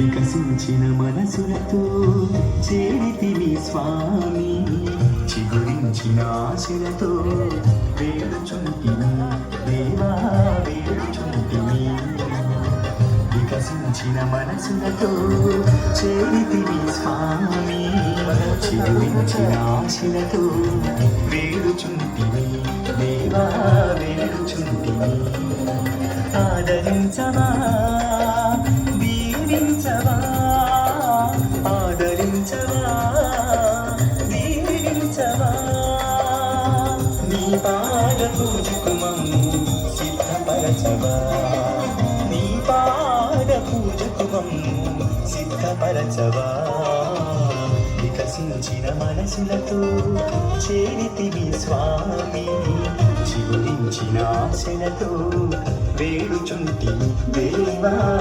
వికసించిన మనసులతో చేరితివి స్వామి. చిగురించిన ఆశలతో వేడుచుంటిని దేవా వేడుచుంటిని వికసించిన మనసులతో చేరితివి స్వామి. చిగురించిన ఆశలతో వేడుచుంటిని దేవా వేడుచుంటిని ఆదరించవా నీ పాద పూజకు మమ్ము సిద్ధపరచవా. నీ పాద పూజకు మమ్ము సిద్ధపరచవా. వికసించిన మనసులతో చేరితివి స్వామి. చిగురించిన ఆశలతో వేడుచుంటి దేవా.